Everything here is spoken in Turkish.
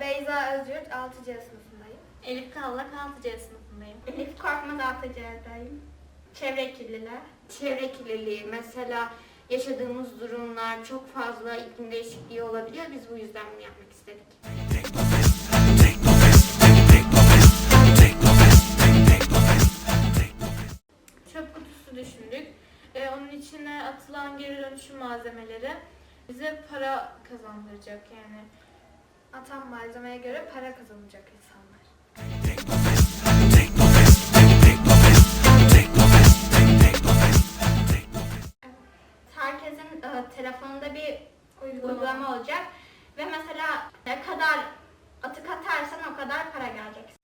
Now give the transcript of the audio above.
Beyza Özgürt 6C sınıfındayım. Elif Kallak 6C sınıfındayım. Elif Korkmaz 6C'dayım. Çevre kirliler. Çevre kirliliği mesela yaşadığımız durumlar çok fazla iklim değişikliği olabiliyor. Biz bu yüzden bunu yapmak istedik. Çöp kutusu düşündük. Ee, onun içine atılan geri dönüşüm malzemeleri bize para kazandıracak yani. Atan malzemeye göre para kazanacak insanlar. Herkesin e, telefonunda bir uygulama. uygulama olacak ve mesela ne kadar atık atarsan o kadar para gelecek